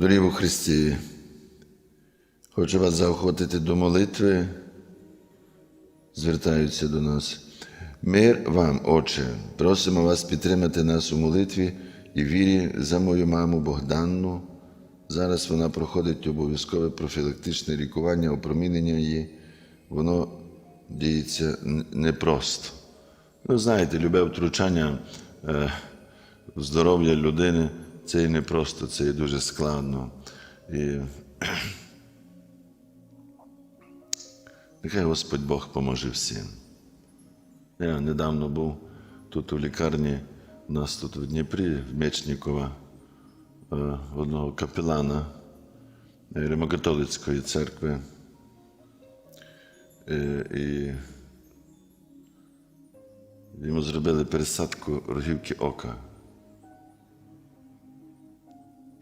Дорогі у Христі, хочу вас заохотити до молитви, звертаються до нас. Мир вам, Отче, просимо вас підтримати нас у молитві і вірі за мою маму Богданну. Зараз вона проходить обов'язкове профілактичне лікування, опромінення її. Воно діється непросто. Ну, знаєте, любе втручання е, в здоров'я людини це і непросто, це і дуже складно. І нехай Господь Бог поможе всім. Я недавно був тут у лікарні, у нас тут в Дніпрі, в Мечнікова, е, одного капелана Римокатолицької церкви. Е, І йому зробили пересадку рогівки ока.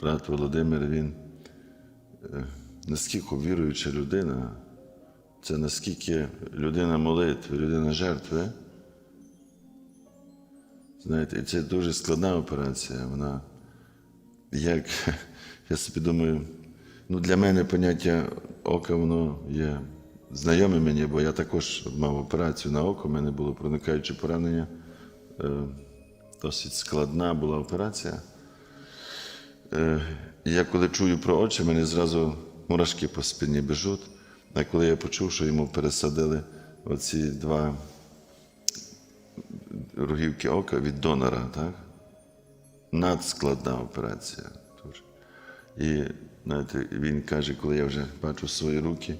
Брат Володимир, він е, наскільки віруюча людина, це наскільки людина молитви, людина жертви. Знаєте, і це дуже складна операція. Вона, як я собі думаю, ну для мене поняття ока воно є знайоме мені, бо я також мав операцію на око, у мене було проникаюче поранення. Е, Досить складна була операція. Е, я коли чую про очі, мені зразу мурашки по спині біжуть. А коли я почув, що йому пересадили оці два рогівки ока від донора, так? Надскладна операція. І знаєте, він каже, коли я вже бачу свої руки,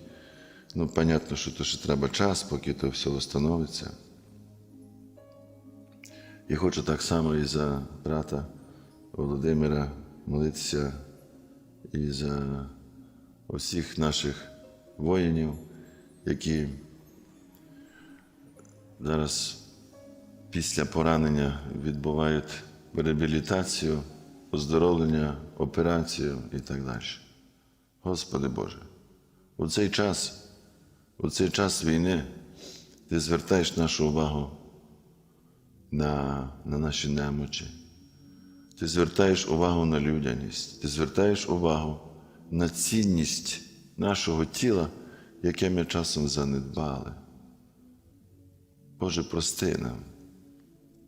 ну, понятно, що то ще треба час, поки то все встановиться. І хочу так само і за брата Володимира молитися і за усіх наших воїнів, які зараз після поранення відбувають реабілітацію, оздоровлення, операцію і так далі. Господи Боже, у цей час, у цей час війни ти звертаєш нашу увагу на, на наші немочі. Ти звертаєш увагу на людяність, ти звертаєш увагу на цінність нашого тіла, яке ми часом занедбали. Боже, прости нам.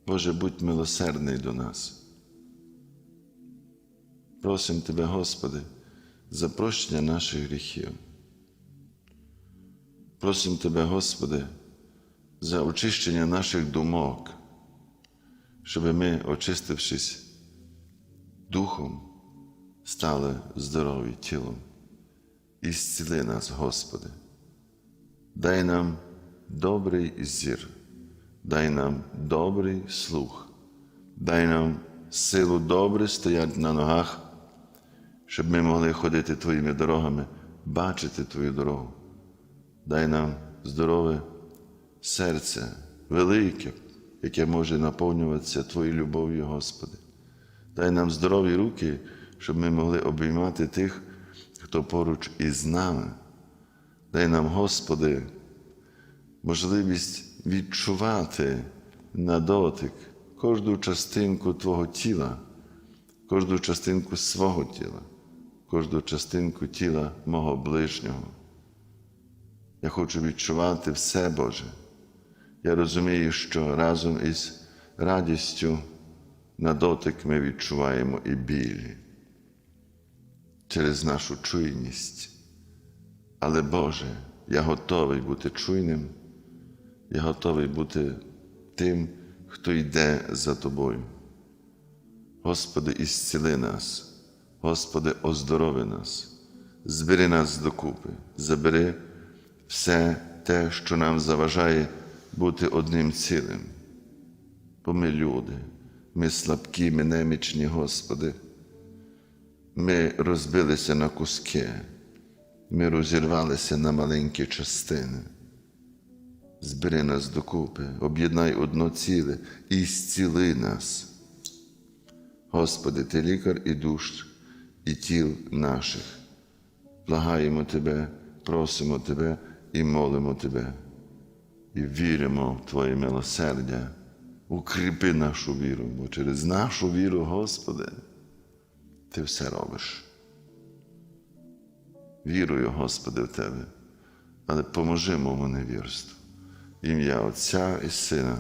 Боже, будь милосердний до нас. Просимо Тебе, Господи, за прощення наших гріхів. Просимо Тебе, Господи, за очищення наших думок, щоб ми, очистившись духом, стали здорові тілом. І зціли нас, Господи. Дай нам добрий зір, дай нам добрий слух, дай нам силу добре стояти на ногах, щоб ми могли ходити Твоїми дорогами, бачити Твою дорогу. Дай нам здорове серце, велике, яке може наповнюватися Твоєю любов'ю, Господи. Дай нам здорові руки, щоб ми могли обіймати тих, хто поруч із нами. Дай нам, Господи, можливість відчувати на дотик кожну частинку Твого тіла, кожну частинку свого тіла, кожну частинку тіла мого ближнього. Я хочу відчувати все, Боже. Я розумію, що разом із радістю на дотик ми відчуваємо і білі через нашу чуйність. Але Боже, я готовий бути чуйним, я готовий бути тим, хто йде за Тобою. Господи, ісціли нас, Господи, оздорови нас, збери нас докупи, забери все те, що нам заважає бути одним цілим. Бо ми люди, ми слабкі, ми немічні, Господи. Ми розбилися на куски, ми розірвалися на маленькі частини. Збери нас докупи, об'єднай одно ціле і зціли нас. Господи, Ти лікар і душ, і тіл наших. Благаємо Тебе, просимо Тебе і молимо Тебе, і віримо в Твоє милосердя. Укріпи нашу віру, бо через нашу віру, Господи, Ти все робиш. Вірую, Господи, в Тебе, але поможи моєму невірству. Ім'я Отця і Сина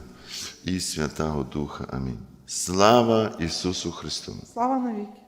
і Святого Духа. Амінь. Слава Ісусу Христу! Слава навіки.